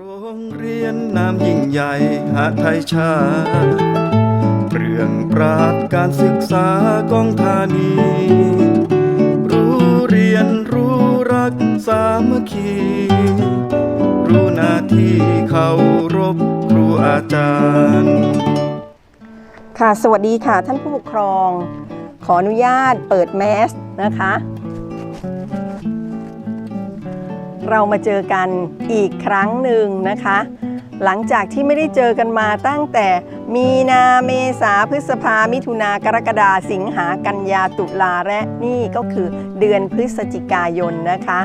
รงเรียนนามยิ่งใหญ่หาไทยชา เปลืองปราดการศึกษากองธานี รู้เรียนรู้รักสามัคคี รู้หน้าที่เคารพครูอาจารย์ ค่ะ สวัสดีค่ะท่านผู้ปกครอง ขออนุญาตเปิดแมสนะคะ เรามาเจอกันอีกครั้งหนึ่งนะคะ หลังจากที่ไม่ได้เจอกันมาตั้งแต่มีนาเมษาพฤษภามิถุนากรกฎาสิงหากันยาตุลาและนี่ก็คือเดือนพฤศจิกายนนะคะ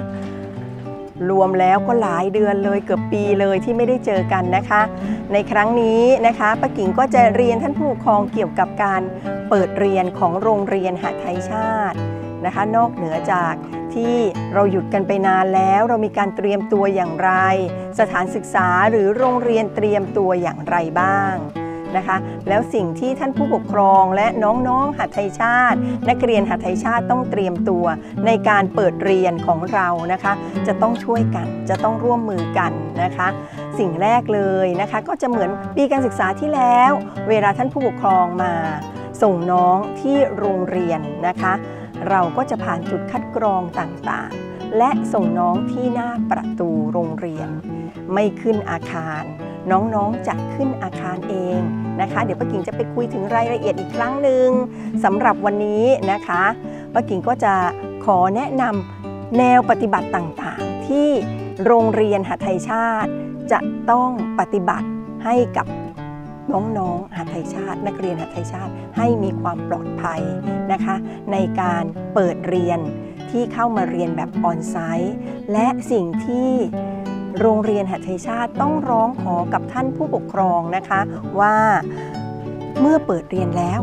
รวมแล้วก็หลายเดือนเลยเกือบปีเลยที่ไม่ได้เจอกันนะคะ ในครั้งนี้นะคะป้ากิ่งก็จะเรียนท่านผู้ปกครองเกี่ยวกับการเปิดเรียนของโรงเรียนหาไทยชาติ นะคะ นอกเหนือจากที่เราหยุดกันไปนานแล้ว เรามีการเตรียมตัวอย่างไร สถานศึกษาหรือโรงเรียนเตรียมตัวอย่างไรบ้างนะคะ แล้วสิ่งที่ท่านผู้ปกครองและน้องๆหัดไทยชาติ นักเรียนหัดไทยชาติต้องเตรียมตัว ในการเปิดเรียนของเรานะคะ จะต้องช่วยกันจะต้องร่วมมือกันนะคะ สิ่งแรกเลยนะคะก็จะเหมือนปีการศึกษาที่แล้ว เวลาท่านผู้ปกครองมาส่งน้องที่โรงเรียนนะคะ เราก็จะผ่านจุดคัดกรองต่างๆ และส่งน้องที่หน้าประตูโรงเรียน ไม่ขึ้นอาคาร น้องๆจะขึ้นอาคารเองนะคะ เดี๋ยวป้ากิ่งจะไปคุยถึงรายละเอียดอีกครั้งหนึ่งสำหรับวันนี้นะคะป้ากิ่งก็จะขอแนะนำแนวปฏิบัติต่างๆ ที่โรงเรียนหัยชาติจะต้องปฏิบัติให้กับ น้องๆหัดไทยชาติ นักเรียนหัดไทยชาติให้มีความปลอดภัยนะคะ ในการเปิดเรียนที่เข้ามาเรียนแบบออนไซต์และสิ่งที่โรงเรียนหัดไทยชาติต้องร้องขอกับท่านผู้ปกครองนะคะ ว่าเมื่อเปิดเรียนแล้ว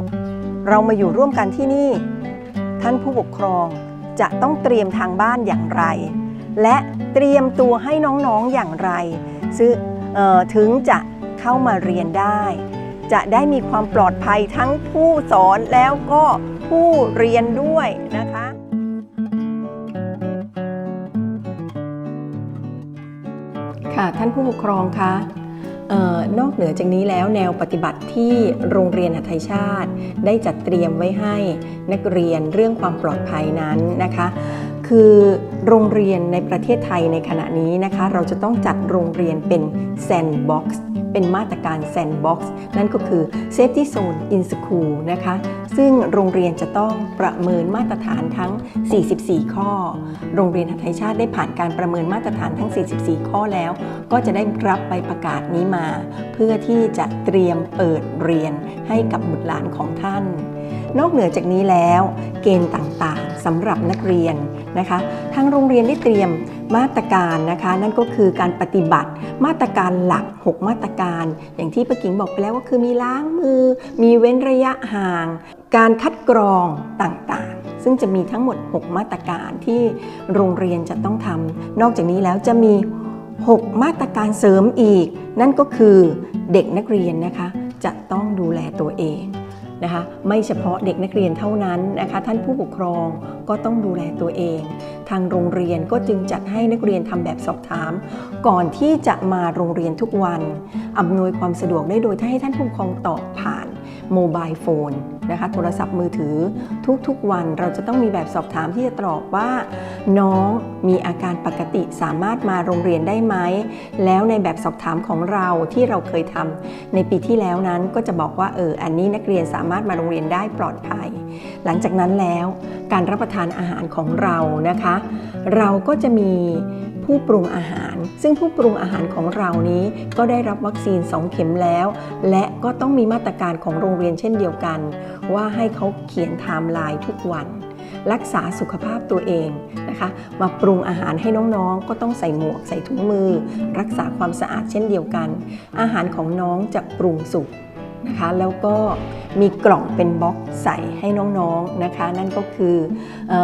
เรามาอยู่ร่วมกันที่นี่ ท่านผู้ปกครองจะต้องเตรียมทางบ้านอย่างไร และเตรียมตัวให้น้องๆอย่างไรซึ่งถึงจะ เข้ามาเรียนได้ จะได้มีความปลอดภัยทั้งผู้สอนแล้วก็ผู้เรียนด้วยนะคะค่ะท่านผู้ปกครองคะออนอกเหนือจากนี้แล้วแนวปฏิบัติที่โรงเรียนหัทไทยชาติ ได้จัดเตรียมไว้ให้นักเรียนเรื่องความปลอดภัยนั้นนะคะ คือโรงเรียนในประเทศไทยในขณะนี้นะคะ เราจะต้องจัดโรงเรียนเป็นแซนด์บ็อกซ์ เป็นมาตรการแซนด์บ็อกซ์นั่นก็คือ Safety Zone in School นะคะ ซึ่งโรงเรียนจะต้องประเมินมาตรฐานทั้ง 44 ข้อ โรงเรียนหัทไทยชาติได้ผ่านการประเมินมาตรฐานทั้ง 44 ข้อแล้ว ก็จะได้รับใบประกาศนี้มา เพื่อที่จะเตรียมเปิดเรียนให้กับบุตรหลานของท่าน นอกเหนือจากนี้แล้ว เกณฑ์ต่างๆสำหรับนักเรียนนะคะทางโรงเรียนได้เตรียมมาตรการนะคะ นั่นก็คือการปฏิบัติมาตรการหลัก 6 มาตรการ อย่างที่ป้ากิ่งบอกไปแล้วว่าคือมีล้างมือ มีเว้นระยะห่าง การคัดกรองต่างๆ ซึ่งจะมีทั้งหมด 6 มาตรการที่โรงเรียนจะต้องทำนอกจากนี้แล้วจะมี 6 มาตรการเสริมอีก นั่นก็คือเด็กนักเรียนนะคะจะต้องดูแลตัวเอง นะคะไม่เฉพาะเด็กนักเรียนเท่านั้นนะคะท่านผู้ปกครองก็ต้องดูแลตัวเอง ทางโรงเรียนก็จึงจัดให้นักเรียนทำแบบสอบถาม ก่อนที่จะมาโรงเรียนทุกวันอำนวยความสะดวกได้โดยให้ท่านผู้ปกครองตอบผ่านโมบายโฟนนะคะโทรศัพท์มือถือทุกๆวันเราจะต้องมีแบบสอบถามที่จะตอบว่า น้องมีอาการปกติสามารถมาโรงเรียนได้ไหม แล้วในแบบสอบถามของเราที่เราเคยทำในปีที่แล้วนั้นก็จะบอกว่าเอออันนี้นักเรียนสามารถมาโรงเรียนได้ปลอดภัย หลังจากนั้นแล้วการรับประทานอาหารของเรานะคะ เราก็จะมี ผู้ปรุงอาหาร ซึ่งผู้ปรุงอาหารของเรานี้ก็ได้รับวัคซีน 2 เข็มแล้ว และก็ต้องมีมาตรการของโรงเรียนเช่นเดียวกัน ว่าให้เขาเขียนไทม์ไลน์ทุกวัน รักษาสุขภาพตัวเองนะคะ มาปรุงอาหารให้น้องๆ ก็ต้องใส่หมวกใส่ถุงมือ รักษาความสะอาดเช่นเดียวกัน อาหารของน้องจะปรุงสุกนะคะแล้วก็มีกล่องเป็นบ็อกซ์ใส่ให้น้องๆนะคะ นั่นก็คืออ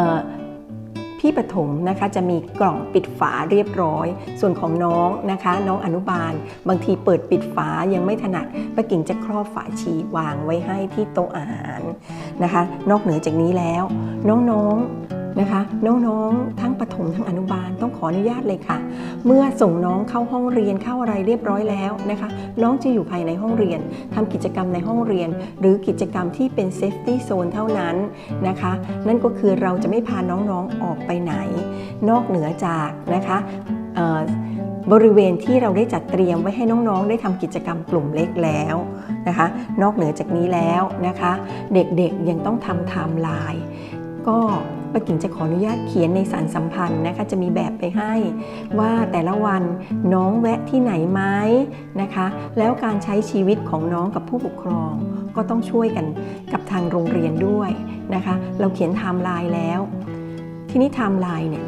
ที่ปฐมนะคะจะมีกล่องปิดฝาเรียบร้อย ส่วนของน้องนะคะ น้องอนุบาล บางทีเปิดปิดฝายังไม่ถนัดป้ากิ่งจะครอบฝาชีวางไว้ให้ที่โต๊ะอาหารนะคะ นอกเหนือจากนี้แล้ว น้องๆ นะคะ น้องๆ ทั้งประถมทั้งอนุบาลต้องขออนุญาตเลยค่ะ เมื่อส่งน้องเข้าห้องเรียนเข้าอะไรเรียบร้อยแล้วนะคะ น้องจะอยู่ภายในห้องเรียนทำกิจกรรมในห้องเรียน หรือกิจกรรมที่เป็น safety zone เท่านั้นนะคะ นั่นก็คือเราจะไม่พาน้องๆออกไปไหน นอกเหนือจากนะคะบริเวณที่เราได้จัดเตรียมไว้ให้น้องๆ ได้ทำกิจกรรมกลุ่มเล็กแล้วนะคะ นอกเหนือจากนี้แล้วนะคะ เด็กๆยังต้องทำไทม์ไลน์ก็ ป้ากิ่งจะขออนุญาตเขียนในสารสัมพันธ์นะคะ จะมีแบบไปให้ ว่าแต่ละวันน้องแวะที่ไหนไหมนะคะ แล้วการใช้ชีวิตของน้องกับผู้ปกครอง ก็ต้องช่วยกันกับทางโรงเรียนด้วยนะคะ เราเขียนไทม์ไลน์แล้ว ทีนี้ไทม์ไลน์เนี่ย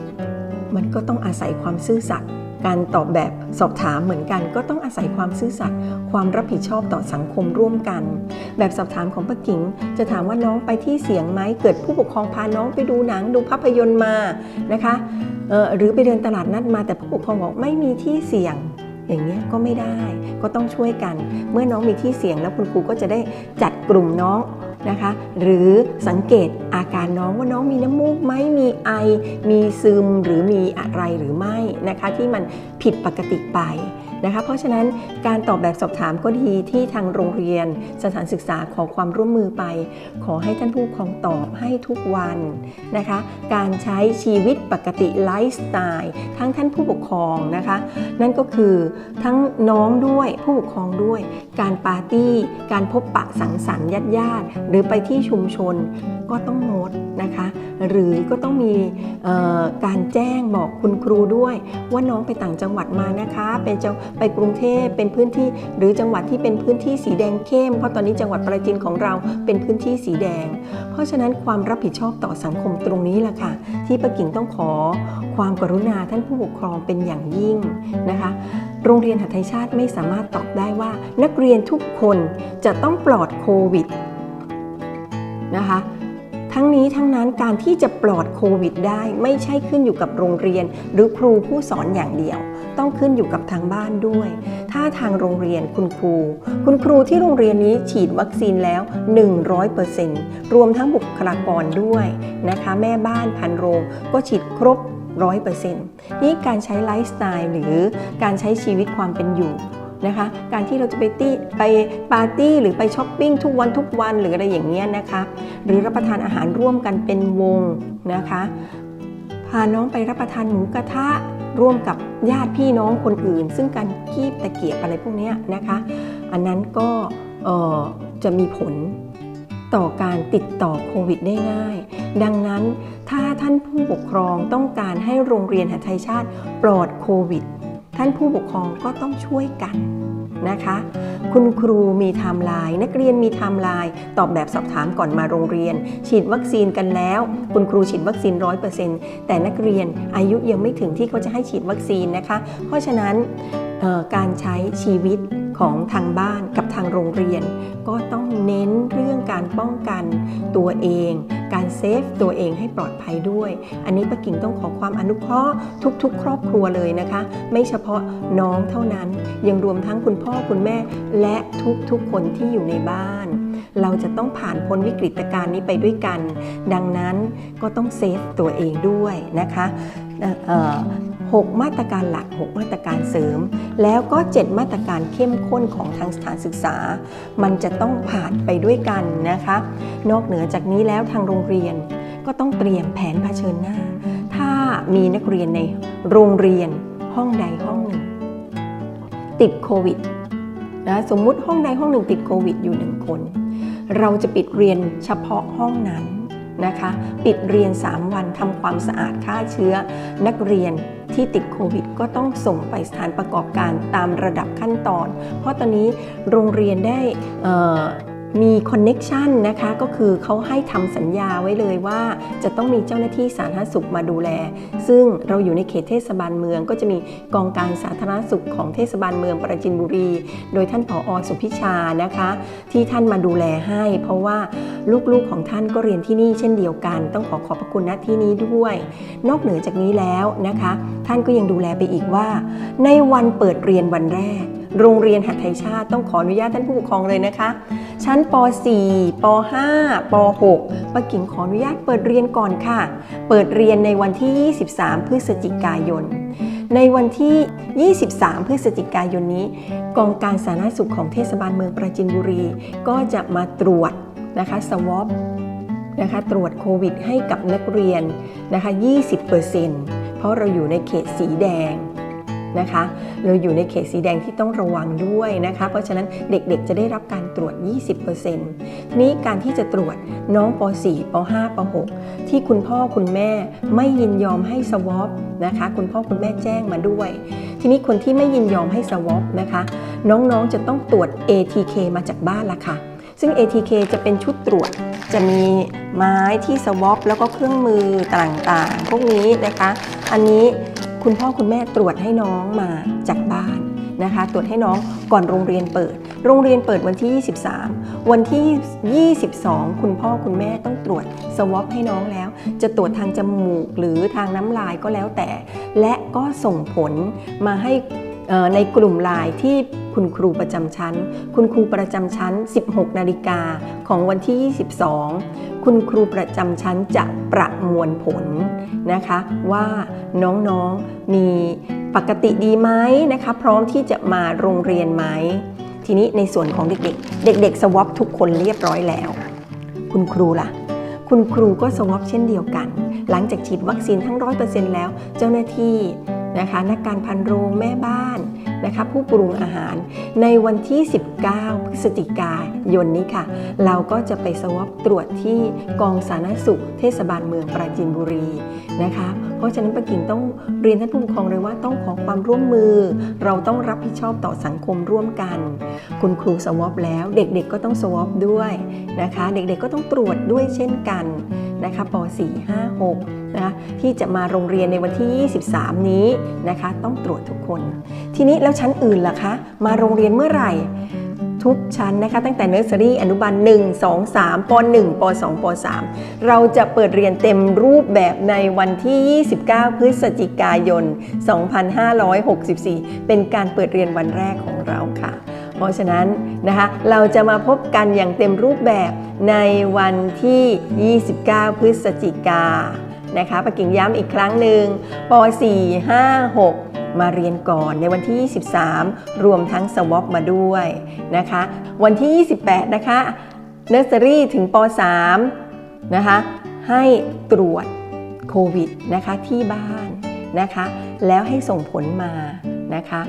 มันก็ต้องอาศัยความซื่อสัตย์ การตอบแบบสอบถามเหมือนกัน ก็ต้องอาศัยความซื่อสัตย์ความรับผิดชอบต่อสังคมร่วมกัน แบบสอบถามของป้ากิ่งจะถามว่าน้องไปที่เสียงไหมเกิดผู้ปกครองพาน้องไปดูหนังดูภาพยนตร์มานะคะออหรือไปเดินตลาดนัดมาแต่ผู้ปกครองบอกไม่มีที่เสี่ยงอย่างเงี้ก็ไม่ได้ก็ต้องช่วยกัน เมื่อน้องมีที่เสี่ยงแล้วคุณครูก็จะได้จัดกลุ่มน้อง นะคะ หรือสังเกตอาการน้องว่าน้องมีน้ำมูกไหมมีไอ มีซึมหรือมีอะไรหรือไม่นะคะ ที่มันผิดปกติไป นะคะ เพราะฉะนั้นการตอบแบบสอบถามก็ดีที่ทางโรงเรียน สถานศึกษาขอความร่วมมือไป ขอให้ท่านผู้ปกครองตอบให้ทุกวันนะคะ การใช้ชีวิตปกติไลฟ์สไตล์ทั้งท่านผู้ปกครองนะคะ นั่นก็คือทั้งน้องด้วยผู้ปกครองด้วย การปาร์ตี้ การพบปะสังสรรค์ญาติญาติหรือไปที่ชุมชนก็ต้องงดนะคะ หรือก็ต้องมีการแจ้งบอกคุณครูด้วย ว่าน้องไปต่างจังหวัดมานะคะไปจังไปกรุงเทพเป็นพื้นที่ หรือจังหวัดที่เป็นพื้นที่สีแดงเข้ม เพราะตอนนี้จังหวัดปราจีนของเราเป็นพื้นที่สีแดง เพราะฉะนั้นความรับผิดชอบต่อสังคมตรงนี้แหละค่ะ ที่ป้ากิ่งต้องขอความกรุณาท่านผู้ปกครองเป็นอย่างยิ่งนะคะโรงเรียนหัตถชาติไม่สามารถตอบได้ว่า นักเรียนทุกคนจะต้องปลอดโควิดนะคะ ทั้งนี้ทั้งนั้นการที่จะปลอดโควิดได้ไม่ใช่ขึ้นอยู่กับโรงเรียน หรือครูผู้สอนอย่างเดียว ต้องขึ้นอยู่กับทางบ้านด้วย ถ้าทางโรงเรียนคุณครู คุณครูที่โรงเรียนนี้ฉีดวัคซีนแล้ว 100%รวมทั้งบุคลากรด้วยนะคะ แม่บ้านพันโรงก็ฉีดครบ 100%นี่การใช้ไลฟ์สไตล์หรือการใช้ชีวิตความเป็นอยู่ นะคะการที่เราจะไปตี้ไปปาร์ตี้หรือไปช้อปปิ้งทุกวันทุกวันหรืออะไรอย่างเงี้ยนะคะหรือรับประทานอาหารร่วมกันเป็นวงนะคะพาน้องไปรับประทานหมูกระทะร่วมกับญาติพี่น้องคนอื่น ซึ่งการคีบตะเกียบอะไรพวกนี้นะคะ อันนั้นก็จะมีผลต่อการติดต่อโควิดได้ง่าย ดังนั้นถ้าท่านผู้ปกครองต้องการให้โรงเรียนหัทไทยชาติปลอดโควิด ท่านผู้ปกครองก็ต้องช่วยกันนะคะ คุณครูมีไทม์ไลน์นักเรียนมีไทม์ไลน์ตอบแบบสอบถามก่อนมาโรงเรียน ฉีดวัคซีนกันแล้ว คุณครูฉีดวัคซีน 100%แต่นักเรียนอายุยังไม่ถึงที่เขาจะให้ฉีดวัคซีนนะคะ เพราะฉะนั้นการใช้ชีวิต ของทางบ้านกับทางโรงเรียน ก็ต้องเน้นเรื่องการป้องกันตัวเอง การเซฟตัวเองให้ปลอดภัยด้วย อันนี้ป้ากิ่งต้องขอความอนุเคราะห์ทุก ๆ ครอบครัวเลยนะคะ ไม่เฉพาะน้องเท่านั้น ยังรวมทั้งคุณพ่อคุณแม่ และทุกๆคนที่อยู่ในบ้าน เราจะต้องผ่านพ้นวิกฤตการณ์นี้ไปด้วยกัน ดังนั้นก็ต้องเซฟตัวเองด้วยนะคะ เอ่อเอ่อหกมาตรการหลัก 6 มาตรการเสริม แล้วก็ 7 มาตรการเข้มข้นของทางสถานศึกษา มันจะต้องผ่านไปด้วยกันนะคะ นอกเหนือจากนี้แล้วทางโรงเรียนก็ต้องเตรียมแผนเผชิญหน้า ถ้ามีนักเรียนในโรงเรียนห้องใดห้องหนึ่ง ติดโควิดนะสมมุติห้องใดห้องหนึ่งติดโควิดอยู่หนึ่งคน เราจะปิดเรียนเฉพาะห้องนั้นนะคะ ปิดเรียน 3 วันทำความสะอาดฆ่าเชื้อนักเรียน ที่ติดโควิด ก็ต้องส่งไปสถานประกอบการตามระดับขั้นตอน เพราะตอนนี้โรงเรียนได้ มีคอนเน็ชันนะคะก็คือเขาให้ทำสัญญาไว้เลยว่าจะต้องมีเจ้าหน้าที่สาธารณสุขมาดูแล ซึ่งเราอยู่ในเขตเทศบาลเมือง ก็จะมีกองการสาธารณสุขของเทศบาลเมืองปราจินบุรี โดยท่านผออสุพิชานะคะ ที่ท่านมาดูแลให้ เพราะว่าลูกๆของท่านก็เรียนที่นี่เช่นเดียวกัน ต้องขอขอบพระคุณณที่นี้ด้วย นอกเหนือจากนี้แล้วนะคะ ท่านก็ยังดูแลไปอีกว่า ในวันเปิดเรียนวันแรก โรงเรียนหัดไทยชาติต้องขออนุญาตท่านผู้ปกครองเลยนะคะ ชั้นป .4 ป .5 ป .6 ป้ากิ่งขออนุญาตเปิดเรียนก่อนค่ะ เปิดเรียนในวันที่ 23 พฤศจิกายน ในวันที่ 23 พฤศจิกายนนี้ กองการสาธารณสุขของเทศบาลเมืองปราจินบุรี ก็จะมาตรวจนะคะสวอปนะคะตรวจโควิดให้กับนักเรียนนะคะ 20%เพราะเราอยู่ในเขตสีแดง นะคะ เราอยู่ในเขตสีแดงที่ต้องระวังด้วยนะคะ เพราะฉะนั้นเด็กๆจะได้รับการตรวจ 20%ทีนี้การที่จะตรวจน้องป .4 ป .5 ป .6 ที่คุณพ่อคุณแม่ไม่ยินยอมให้สวอปนะคะ คุณพ่อคุณแม่แจ้งมาด้วย ทีนี้คนที่ไม่ยินยอมให้สวอปนะคะ น้องๆจะต้องตรวจ ATK มาจากบ้านละค่ะ ซึ่ง ATK จะเป็นชุดตรวจจะมีไม้ที่สวอปแล้วก็เครื่องมือต่างๆ พวกนี้นะคะ อันนี้ คุณพ่อคุณแม่ตรวจให้น้องมาจากบ้านนะคะ ตรวจให้น้องก่อนโรงเรียนเปิด โรงเรียนเปิดวันที่ 23 วันที่ 22 คุณพ่อคุณแม่ต้องตรวจสวอปให้น้องแล้ว จะตรวจทางจมูกหรือทางน้ำลายก็แล้วแต่ และก็ส่งผลมาให้ ในกลุ่มไลน์ที่คุณครูประจำชั้น คุณครูประจำชั้น 16 นาฬิกาของวันที่ 22 คุณครูประจำชั้นจะประมวลผลนะคะว่าน้องๆมีปกติดีไหมนะคะ พร้อมที่จะมาโรงเรียนไหม ทีนี้ในส่วนของเด็กๆ เด็กๆสวอปทุกคนเรียบร้อยแล้ว คุณครูล่ะ คุณครูก็สวอปเช่นเดียวกัน หลังจากฉีดวัคซีนทั้ง 100%แล้ว เจ้าหน้าที่ นะคะนักการพันโรงแม่บ้านนะคะผู้ปรุงอาหารในวันที่ 19 พฤศจิกายนนี้ค่ะ เราก็จะไปสวอปตรวจที่กองสาธารณสุข เทศบาลเมืองปราจีนบุรีนะคะ เพราะฉะนั้นป้ากิ่งต้องเรียนท่านผู้ปกครองเลยว่าต้องขอความร่วมมือ เราต้องรับผิดชอบต่อสังคมร่วมกัน คุณครูสวอปแล้วเด็กๆก็ต้องสวอปด้วยนะคะ เด็กๆก็ต้องตรวจด้วยเช่นกัน นะคะป .4 5 6 นะคะที่จะมาโรงเรียนในวันที่ 23 นี้นะคะต้องตรวจทุกคน ทีนี้แล้วชั้นอื่นล่ะคะมาโรงเรียนเมื่อไหร่ทุกชั้นนะคะตั้งแต่เนอร์เซอรี่อนุบาล 1 2 3ป .1 ป .2 ป .3 เราจะเปิดเรียนเต็มรูปแบบในวันที่ 29 พฤศจิกายน 2564 เป็นการเปิดเรียนวันแรกของเราค่ะ เพราะฉะนั้นนะคะเราจะมาพบกันอย่างเต็มรูปแบบในวันที่ 29 พฤศจิกานะคะประกิ่งย้ำอีกครั้งหนึ่งป .4 5 6มาเรียนก่อนในวันที่ 23 รวมทั้งสวอปมาด้วยนะคะ วันที่ 28 นะคะเนอร์เซอรี่ถึงป .3 นะคะ ให้ตรวจโควิดนะคะที่บ้านนะคะ แล้วให้ส่งผลมานะคะ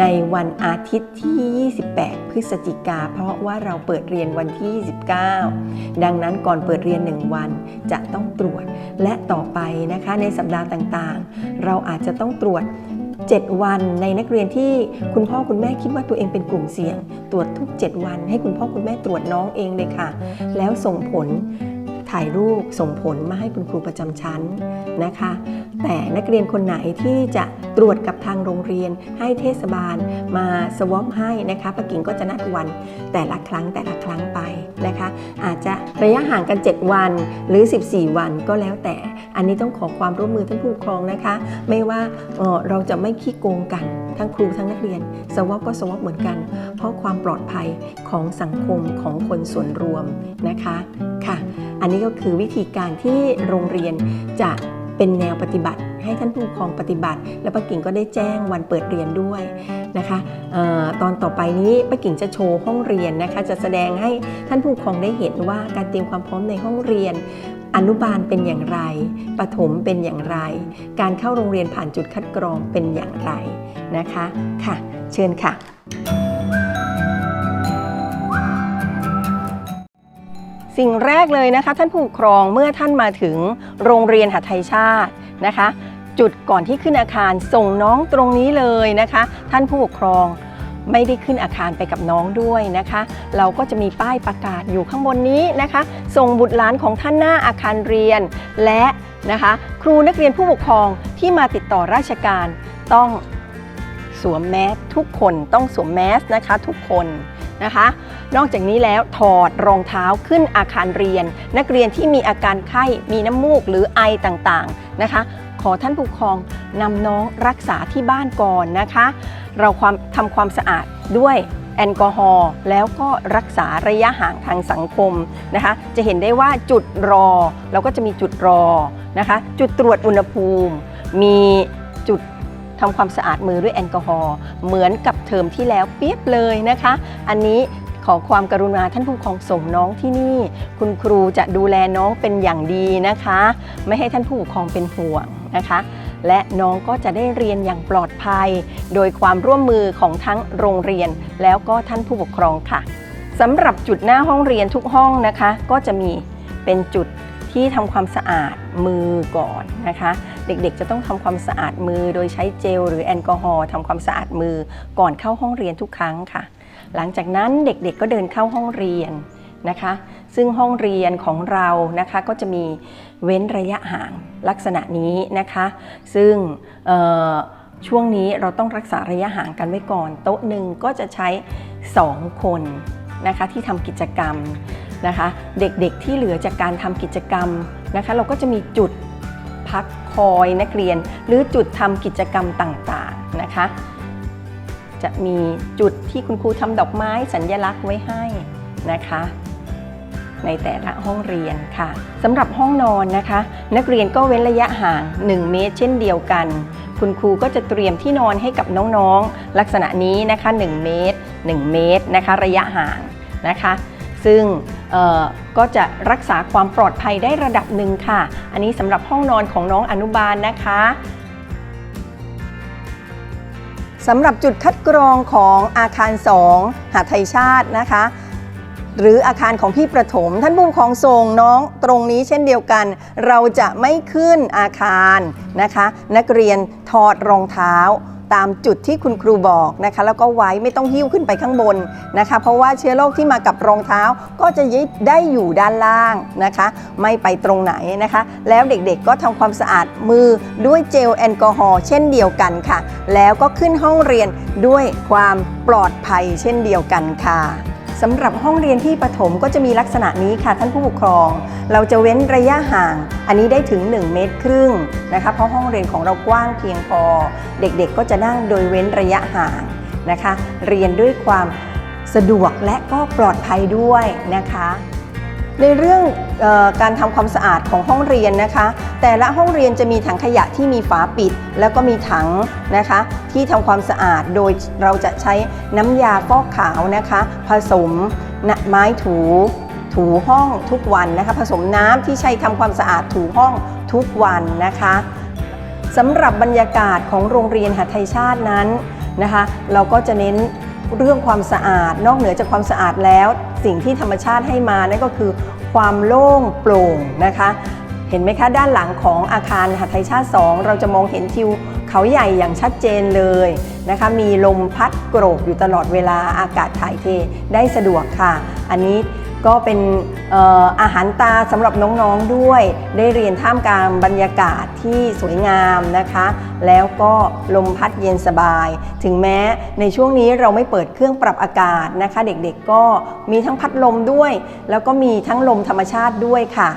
ในวันอาทิตย์ที่ 28 พฤศจิกา เพราะว่าเราเปิดเรียนวันที่ 29 ดังนั้นก่อนเปิดเรียน 1 วันจะต้องตรวจ และต่อไปนะคะในสัปดาห์ต่างๆ เราอาจจะต้องตรวจ 7 วันในนักเรียนที่คุณพ่อคุณแม่คิดว่าตัวเองเป็นกลุ่มเสี่ยง ตรวจทุก 7 วัน ให้คุณพ่อคุณแม่ตรวจน้องเองเลยค่ะ แล้วส่งผล ถ่ายรูปส่งผลมาให้คุณครูประจำชั้นนะคะ แต่นักเรียนคนไหนที่จะตรวจกับทางโรงเรียนให้เทศบาลมาสวอปให้นะคะป้ากิ่งก็จะนัดวันแต่ละครั้งแต่ละครั้งไปนะคะ อาจจะระยะห่างกัน 7 วันหรือ 14 วันก็แล้วแต่ อันนี้ต้องขอความร่วมมือท่านผู้ปกครองนะคะ ไม่ว่าเออเราจะไม่ขี้โกงกันทั้งครูทั้งนักเรียน สวอปก็สวอปเหมือนกัน เพราะความปลอดภัยของสังคมของคนส่วนรวมนะคะค่ะ อันนี้ก็คือวิธีการที่โรงเรียนจะเป็นแนวปฏิบัติ ให้ท่านผู้ปกครองปฏิบัติ และป้ากิ่งก็ได้แจ้งวันเปิดเรียนด้วยนะคะออตอนต่อไปนี้ป้ากิ่งจะโชว์ห้องเรียนนะคะจะแสดงให้ท่านผู้ปกครองได้เห็นว่าการเตรียมความพร้อมในห้องเรียน อนุบาลเป็นอย่างไรประถมเป็นอย่างไร การเข้าโรงเรียนผ่านจุดคัดกรองเป็นอย่างไรนะคะค่ะ เชิญค่ะ สิ่งแรกเลยนะคะ ท่านผู้ปกครองเมื่อท่านมาถึงโรงเรียนหัไทยชาตินะคะ จุดก่อนที่ขึ้นอาคารส่งน้องตรงนี้เลยนะคะ ท่านผู้ปกครองไม่ได้ขึ้นอาคารไปกับน้องด้วยนะคะ เราก็จะมีป้ายประกาศอยู่ข้างบนนี้นะคะ ส่งบุตรหลานของท่านหน้าอาคารเรียน และนะคะ ครูนักเรียนผู้ปกครองที่มาติดต่อราชการต้องสวมแมสทุกคนต้องสวมแมสนะคะทุกคน นะคะ นอกจากนี้แล้วถอดรองเท้าขึ้นอาคารเรียน นักเรียนที่มีอาการไข้มีน้ำมูกหรือไอต่างๆนะคะ ขอท่านผู้ปกครองนำน้องรักษาที่บ้านก่อนนะคะ เราความทำความสะอาดด้วยแอลกอฮอล์แล้วก็รักษาระยะห่างทางสังคมนะคะ จะเห็นได้ว่าจุดรอเราก็จะมีจุดรอนะคะ จุดตรวจอุณหภูมิ มีจุด ทำความสะอาดมือด้วยแอลกอฮอล์เหมือนกับเทอมที่แล้วเปียบเลยนะคะ อันนี้ขอความกรุณาท่านผู้ปกครองส่งน้องที่นี่ คุณครูจะดูแลน้องเป็นอย่างดีนะคะ ไม่ให้ท่านผู้ปกครองเป็นห่วงนะคะ และน้องก็จะได้เรียนอย่างปลอดภัย โดยความร่วมมือของทั้งโรงเรียนแล้วก็ท่านผู้ปกครองค่ะสำหรับจุดหน้าห้องเรียนทุกห้องนะคะ ก็จะมีเป็นจุด ที่ทำความสะอาดมือก่อนนะคะ เด็กๆจะต้องทำความสะอาดมือ โดยใช้เจลหรือแอลกอฮอล์ทำความสะอาดมือก่อนเข้าห้องเรียนทุกครั้งค่ะ หลังจากนั้นเด็กๆก็เดินเข้าห้องเรียนนะคะ ซึ่งห้องเรียนของเรานะคะก็จะมีเว้นระยะห่างลักษณะนี้นะคะ ซึ่งช่วงนี้เราต้องรักษาระยะห่างกันไว้ก่อน โต๊ะหนึ่งก็จะใช้ 2 คนนะคะที่ทำกิจกรรม นะคะ เด็กๆที่เหลือจากการทำกิจกรรมนะคะ เราก็จะมีจุดพักคอยนักเรียน หรือจุดทำกิจกรรมต่างๆนะคะ จะมีจุดที่คุณครูทำดอกไม้สัญญลักษณ์ไว้ให้นะคะในแต่ละห้องเรียนค่ะสำหรับห้องนอนนะคะ นักเรียนก็เว้นระยะห่าง 1 เมตร เช่นเดียวกัน คุณครูก็จะเตรียมที่นอนให้กับน้องๆ ลักษณะนี้นะคะ 1 เมตร 1 เมตรนะคะ ระยะห่างนะคะ ซึ่งก็จะรักษาความปลอดภัยได้ระดับหนึ่งค่ะ อันนี้สำหรับห้องนอนของน้องอนุบาลนะคะสำหรับจุดคัดกรองของอาคาร 2 หาดไทยชาตินะคะ หรืออาคารของพี่ประถม ท่านผู้ปกครองส่งน้องตรงนี้เช่นเดียวกัน เราจะไม่ขึ้นอาคารนะคะ นักเรียนถอดรองเท้า ตามจุดที่คุณครูบอกนะคะแล้วก็ไว้ไม่ต้องหิ้วขึ้นไปข้างบนนะคะ เพราะว่าเชื้อโรคที่มากับรองเท้าก็จะยึดได้อยู่ด้านล่างนะคะ ไม่ไปตรงไหนนะคะ แล้วเด็กๆก็ทำความสะอาดมือด้วยเจลแอลกอฮอล์เช่นเดียวกันค่ะ แล้วก็ขึ้นห้องเรียนด้วยความปลอดภัยเช่นเดียวกันค่ะ สำหรับห้องเรียนที่ประถมก็จะมีลักษณะนี้ค่ะท่านผู้ปกครอง เราจะเว้นระยะห่าง อันนี้ได้ถึง 1 เมตรครึ่งนะคะเพราะห้องเรียนของเรากว้างเพียงพอ เด็กๆ ก็จะนั่งโดยเว้นระยะห่างนะคะ เรียนด้วยความสะดวกและก็ปลอดภัยด้วยนะคะ ในเรื่องออการทำความสะอาดของห้องเรียนนะคะ แต่ละห้องเรียนจะมีถังขยะที่มีฝาปิด แล้วก็มีถังนะคะ ที่ทำความสะอาดโดยเราจะใช้น้ำยาฟอกขาวนะคะ ผสมไม้ถูถูห้องทุกวันนะคะ ผสมน้ำที่ใช้ทำความสะอาดถูห้องทุกวันนะคะสำหรับบรรยากาศของโรงเรียนหาไทยชาตินั้นนะคะ เราก็จะเน้นเรื่องความสะอาด นอกเหนือจากความสะอาดแล้ว สิ่งที่ธรรมชาติให้มานั่นก็คือความโล่งโปร่งนะคะ เห็นไหมคะ ด้านหลังของอาคารหาไทยชาติ 2 เราจะมองเห็นทิวเขาใหญ่อย่างชัดเจนเลยนะคะ มีลมพัดโกรกอยู่ตลอดเวลาอากาศถ่ายเทได้สะดวกค่ะ อันนี้ ก็เป็นอออาหารตาสำหรับน้องๆด้วย ได้เรียนท่ามกลางบรรยากาศที่สวยงามนะคะ แล้วก็ลมพัดเย็นสบาย ถึงแม้ในช่วงนี้เราไม่เปิดเครื่องปรับอากาศนะคะ เด็กๆก็มีทั้งพัดลมด้วย แล้วก็มีทั้งลมธรรมชาติด้วยค่ะ